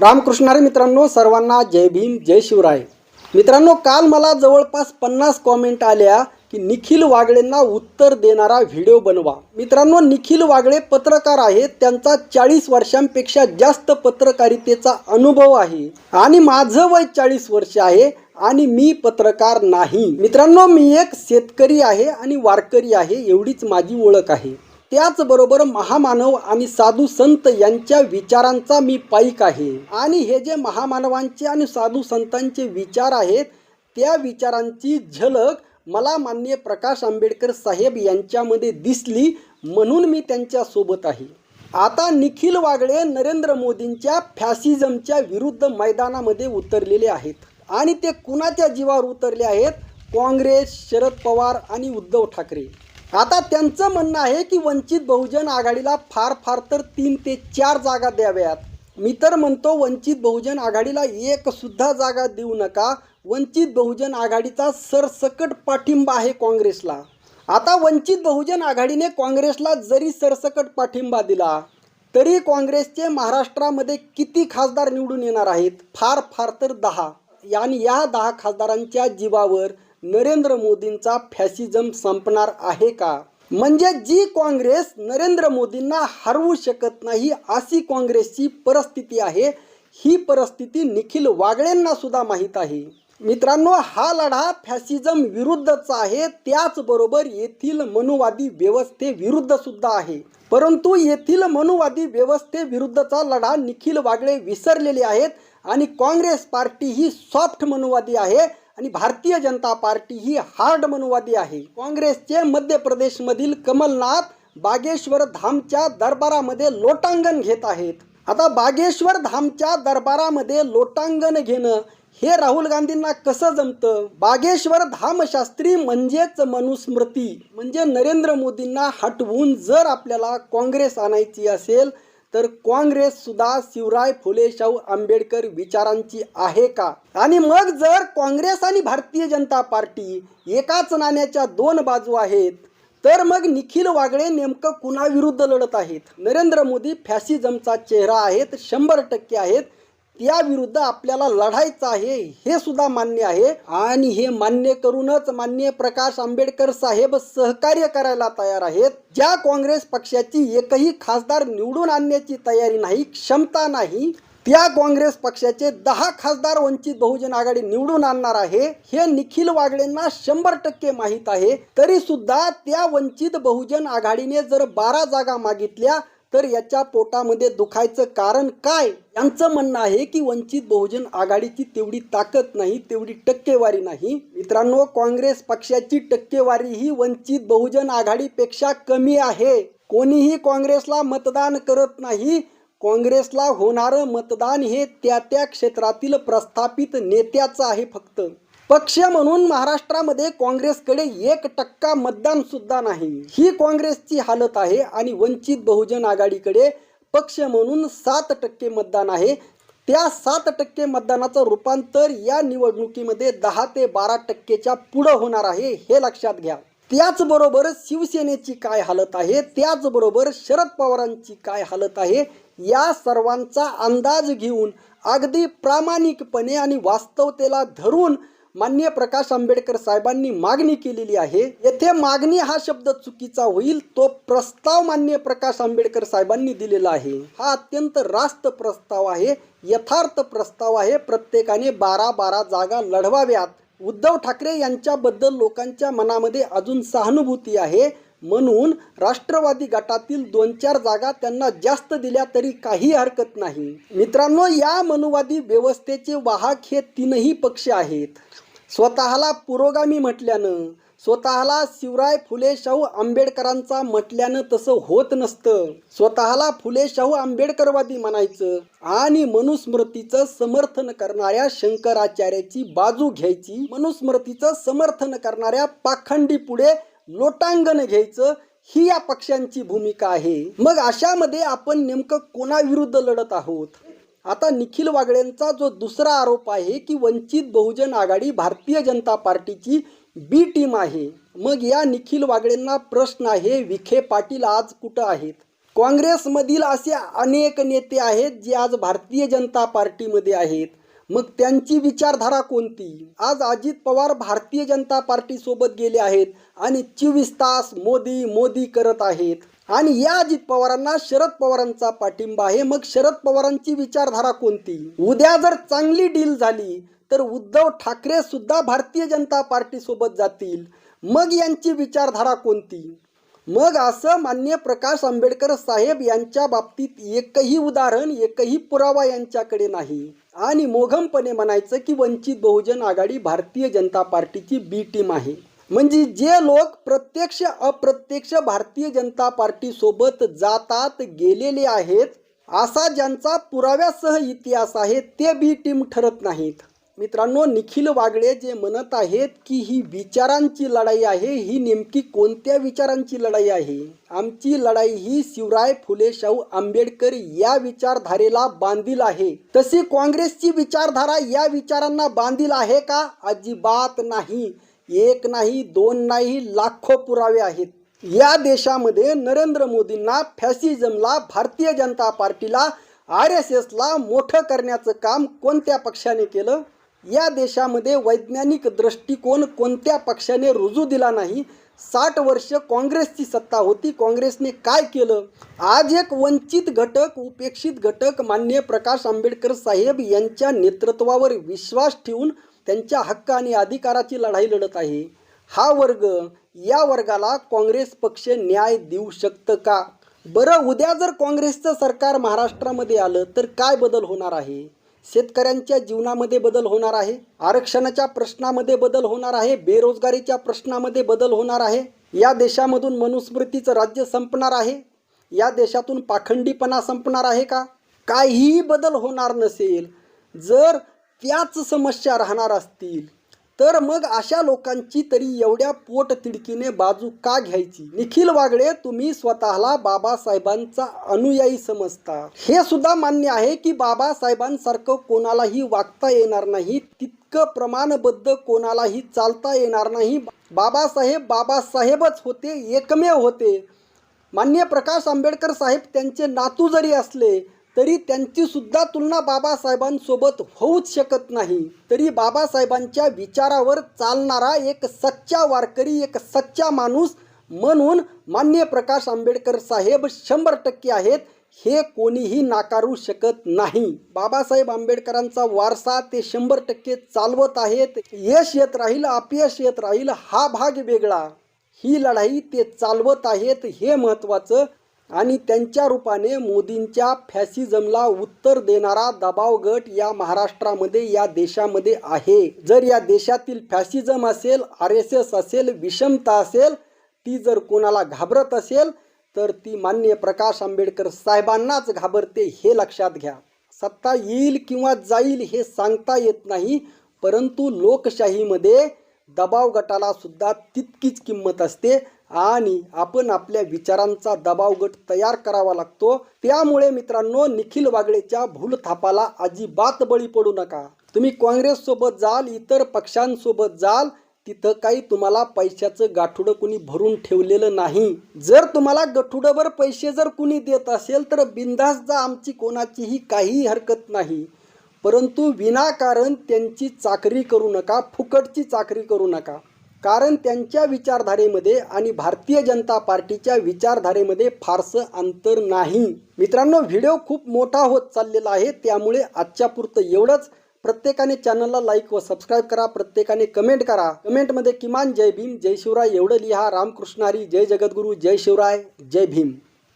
रामकृष्णारे मित्रांनो सर्वांना जय भीम जय शिवराय. मित्रांनो काल मला जवळपास पन्नास कॉमेंट आल्या की निखिल वागळेंना उत्तर देणारा व्हिडिओ बनवा. मित्रांनो निखिल वागळे पत्रकार आहेत. त्यांचा चाळीस वर्षांपेक्षा जास्त पत्रकारितेचा अनुभव आहे. आणि माझं वय चाळीस वर्ष आहे आणि मी पत्रकार नाही. मित्रांनो मी एक शेतकरी आहे आणि वारकरी आहे एवढीच माझी ओळख आहे. त्याचबरोबर महामानव आणि साधू संत यांच्या विचारांचा मी पाईक आहे. आणि हे जे महामानवांचे आणि साधू संतांचे विचार आहेत त्या विचारांची झलक मला मान्य प्रकाश आंबेडकर साहेब यांच्यामध्ये दिसली म्हणून मी त्यांच्यासोबत आहे. आता निखिल वागळे नरेंद्र मोदींच्या फॅसिझमच्या विरुद्ध मैदानामध्ये उतरलेले आहेत. आणि ते कुणाच्या जीवावर उतरले आहेत? काँग्रेस शरद पवार आणि उद्धव ठाकरे. आता त्यांचं म्हणणं आहे की वंचित बहुजन आघाडीला फार फार तर तीन ते चार जागा द्याव्यात. मी तर म्हणतो वंचित बहुजन आघाडीला एकसुद्धा जागा देऊ नका. वंचित बहुजन आघाडीचा सरसकट पाठिंबा आहे काँग्रेसला. आता वंचित बहुजन आघाडीने काँग्रेसला जरी सरसकट पाठिंबा दिला तरी काँग्रेसचे महाराष्ट्रामध्ये किती खासदार निवडून येणार आहेत? फार फार तर दहा. आणि या दहा खासदारांच्या जीवावर नरेंद्र मोदींचा फॅसिझम संपणार आहे का? म्हणजे जी काँग्रेस नरेंद्र मोदींना हरवू शकत नाही अशी काँग्रेसची परिस्थिती आहे. ही परिस्थिती निखिल वागळेंना सुद्धा माहीत आहे. मित्रांनो हा लढा फॅसिझम विरुद्धचा आहे. त्याचबरोबर येथील मनुवादी व्यवस्थेविरुद्ध सुद्धा आहे. परंतु येथील मनुवादी व्यवस्थेविरुद्धचा लढा निखिल वागळे विसरलेले आहेत आणि काँग्रेस पार्टी ही सॉफ्ट मनुवादी आहे. आणि भारतीय जनता पार्टी ही हार्ड मनुवादी आहे. काँग्रेसचे मध्य प्रदेशमधील कमलनाथ बागेश्वर धामच्या दरबारामध्ये लोटांगण घेत आहेत. आता बागेश्वर धामच्या दरबारामध्ये लोटांगण घेणं हे राहुल गांधींना कसं जमतं? बागेश्वर धामशास्त्री म्हणजेच मनुस्मृती म्हणजे नरेंद्र मोदींना हटवून जर आपल्याला काँग्रेस आणायची असेल तर काँग्रेस सुद्धा शिवराय फुले शाहू आंबेडकर विचारांची आहे का? आणि मग जर काँग्रेस आणि भारतीय जनता पार्टी एकाच नाण्याच्या दोन बाजू आहेत तर मग निखिल वागळे नेमकं कुणाविरुद्ध लढत आहेत? नरेंद्र मोदी फॅसिझमचा चेहरा आहेत शंभर टक्के आहेत. त्याविरुद्ध आपल्याला लढायचं आहे हे सुद्धा मान्य आहे. आणि हे मान्य करूनच मान्य प्रकाश आंबेडकर साहेब सहकार्य करायला तयार आहेत. ज्या काँग्रेस पक्षाची एकही खासदार निवडून आणण्याची तयारी नाही क्षमता नाही त्या काँग्रेस पक्षाचे दहा खासदार वंचित बहुजन आघाडी निवडून आणणार आहे हे निखिल वागळेंना शंभर टक्के माहीत आहे. तरी सुद्धा त्या वंचित बहुजन आघाडीने जर बारा जागा मागितल्या तर याच्या पोटामध्ये दुखायचं कारण काय? यांचं म्हणणं आहे की वंचित बहुजन आघाडीची तेवढी ताकद नाही तेवढी टक्केवारी नाही. मित्रांनो काँग्रेस पक्षाची टक्केवारी ही वंचित बहुजन आघाडीपेक्षा कमी आहे. कोणीही काँग्रेसला मतदान करत नाही. काँग्रेसला होणारं मतदान हे त्या त्या क्षेत्रातील प्रस्थापित नेत्याचं आहे फक्त. पक्ष म्हणून महाराष्ट्रामध्ये काँग्रेसकडे एक टक्का मतदान सुद्धा नाही. ही काँग्रेसची हालत आहे आणि वंचित बहुजन आघाडीकडे पक्ष म्हणून सात टक्के मतदान आहे. त्या सात टक्के मतदानाचं रूपांतर या निवडणुकीमध्ये दहा ते बारा टक्केच्या पुढं होणार आहे हे लक्षात घ्या. त्याचबरोबर शिवसेनेची काय हालत आहे? त्याचबरोबर शरद पवारांची काय हालत आहे? या सर्वांचा अंदाज घेऊन अगदी प्रामाणिकपणे आणि वास्तवतेला धरून मान्य प्रकाश आंबेडकर साहेबांनी मागणी केलेली आहे. येथे मागणी हा शब्द चुकीचा होईल तो प्रस्ताव मान्य प्रकाश आंबेडकर साहेबांनी दिलेला आहे. हा अत्यंत रास्त प्रस्ताव आहे यथार्थ प्रस्ताव आहे. प्रत्येकाने बारा बारा जागा लढवाव्यात. उद्धव ठाकरे यांच्याबद्दल लोकांच्या मनामध्ये अजून सहानुभूती आहे. म्हणून राष्ट्रवादी गटातील दोन चार जागा त्यांना जास्त दिल्या तरी काही हरकत नाही. मित्रांनो या मनुवादी व्यवस्थेचे वाहक हे तीनही पक्ष आहेत. स्वतःला पुरोगामी म्हटल्यानं स्वतःला शिवराय फुले शाहू आंबेडकरांचा म्हटल्यानं तसं होत नसतं. स्वतःला फुले शाहू आंबेडकरवादी म्हणायचं आणि मनुस्मृतीचं समर्थन करणाऱ्या शंकराचार्याची बाजू घ्यायची. मनुस्मृतीचं समर्थन करणाऱ्या पाखंडी पुढे लोटांगण घ्यायचं ही या पक्षांची भूमिका आहे. मग अशामध्ये आपण नेमकं कोणाविरुद्ध लढत आहोत? आता निखिल वागळेंचा जो दुसरा आरोप आहे की वंचित बहुजन आघाडी भारतीय जनता पार्टीची बी टीम आहे. मग या निखिल वागळेंना प्रश्न आहे विखे पाटील आज कुठं आहेत? काँग्रेसमधील असे अनेक नेते आहेत जे आज भारतीय जनता पार्टीमध्ये आहेत. मग त्यांची विचारधारा कोणती? आज अजित पवार भारतीय जनता पार्टीसोबत गेले आहेत आणि चोवीस तास मोदी मोदी करत आहेत. आणि या अजित पवारांना शरद पवारांचा पाठिंबा आहे. मग शरद पवारांची विचारधारा कोणती? उद्या जर चांगली डील झाली तर उद्धव ठाकरे सुद्धा भारतीय जनता पार्टीसोबत जातील. मग यांची विचारधारा कोणती? मग असं मान्य प्रकाश आंबेडकर साहेब यांच्या बाबतीत एकही उदाहरण एकही पुरावा यांच्याकडे नाही. आणि मोघमपणे म्हणायचं की वंचित बहुजन आघाडी भारतीय जनता पार्टीची बी टीम आहे. म्हणजे जे लोक प्रत्यक्ष अप्रत्यक्ष भारतीय जनता पार्टीसोबत जातात गेलेले आहेत असा ज्यांचा पुराव्यासह इतिहास आहे ते बी टीम ठरत नाहीत. मित्रांनो निखिल वागळे जे म्हणत आहेत की ही विचारांची लढाई आहे ही नेमकी कोणत्या विचारांची लढाई आहे? आमची लढाई ही शिवराय फुले शाहू आंबेडकर या विचारधारेला बांधील आहे. तशी काँग्रेसची विचारधारा या विचारांना बांधील आहे का? अजिबात नाही. एक नाही दोन नाही लाखो पुरावे आहेत. या देशामध्ये नरेंद्र मोदींना फॅसिझमला भारतीय जनता पार्टीला आर एस एसला मोठं करण्याचं काम कोणत्या पक्षाने केलं? या देशामध्ये वैज्ञानिक दृष्टिकोन कोणत्या पक्षाने रुजू दिला नाही? साठ वर्ष काँग्रेसची सत्ता होती. काँग्रेसने काय केलं? आज एक वंचित घटक उपेक्षित घटक मान्य प्रकाश आंबेडकर साहेब यांच्या नेतृत्वावर विश्वास ठेवून त्यांच्या हक्क आणि अधिकाराची लढाई लढत आहे. हा वर्ग या वर्गाला काँग्रेस पक्ष न्याय देऊ शकतं का? बरं उद्या जर काँग्रेसचं सरकार महाराष्ट्रामध्ये आलं तर काय बदल होणार आहे? शेतकऱ्यांच्या जीवनामध्ये बदल होणार आहे आरक्षणाच्या प्रश्नामध्ये बदल होणार आहे बेरोजगारीच्या प्रश्नामध्ये बदल होणार आहे. या देशामधून मनुस्मृतीचं राज्य संपणार आहे. या देशातून पाखंडीपणा संपणार आहे का? काहीही बदल होणार नसेल. जर त्याच समस्या राहणार असतील तर मग अशा लोकांची तरी एवढ्या पोट तिडकीने बाजू का घ्यायची? निखिल वागडे तुम्ही स्वतःला बाबासाहेबांचा अनुयायी समजता. हे सुद्धा मान्य आहे की बाबासाहेबांसारखं कोणालाही वागता येणार नाही तितकं प्रमाणबद्ध कोणालाही चालता येणार नाही. बाबासाहेब बाबासाहेबच होते एकमेव होते. मान्य प्रकाश आंबेडकर साहेब त्यांचे नातू जरी असले तरी त्यांचीसुद्धा तुलना बाबासाहेबांसोबत होऊच शकत नाही. तरी बाबासाहेबांच्या विचारावर चालणारा एक सच्चा वारकरी एक सच्चा माणूस म्हणून मान्य प्रकाश आंबेडकर साहेब शंभर टक्के आहेत. हे कोणीही नाकारू शकत नाही. बाबासाहेब आंबेडकरांचा वारसा ते शंभर टक्के चालवत आहेत. यश येत राहील अपयश येत राहील हा भाग वेगळा. ही लढाई ते चालवत आहेत हे महत्त्वाचं. आणि त्यांच्या रूपाने मोदींच्या फॅसिझमला उत्तर देणारा दबाव गट या महाराष्ट्रामध्ये या देशामध्ये आहे. जर या देशातील फॅसिझम असेल आर एस एस असेल विषमता असेल ती जर कोणाला घाबरत असेल तर ती मान्य प्रकाश आंबेडकर साहेबांनाच घाबरते हे लक्षात घ्या. सत्ता येईल किंवा जाईल हे सांगता येत नाही परंतु लोकशाहीमध्ये दबाव गटाला सुद्धा तितकीच किंमत असते. आणि आपण आपल्या विचारांचा दबाव गट तयार करावा लागतो. त्यामुळे मित्रांनो निखिल वागळेच्या भूलथापाला अजिबात बळी पडू नका. तुम्ही काँग्रेससोबत जाल इतर पक्षांसोबत जाल तिथं काही तुम्हाला पैशाचं गाठुडं कुणी भरून ठेवलेलं नाही. जर तुम्हाला गठुडंवर पैसे जर कुणी देत असेल तर बिंदास जा आमची कोणाचीही काही हरकत नाही. परंतु विनाकारण त्यांची चाकरी करू नका फुकटची चाकरी करू नका. कारण त्यांच्या विचारधारेमध्ये आणि भारतीय जनता पार्टीच्या विचारधारेमध्ये फारसं अंतर नाही. मित्रांनो व्हिडिओ खूप मोठा होत चाललेला आहे त्यामुळे आजच्या पुरतं एवढंच. प्रत्येकाने चॅनलला लाईक व सबस्क्राईब करा प्रत्येकाने कमेंट करा. कमेंटमध्ये किमान जय भीम जय शिवराय एवढं लिहा. रामकृष्णारी जय जगद्गुरू जय शिवराय जय भीम.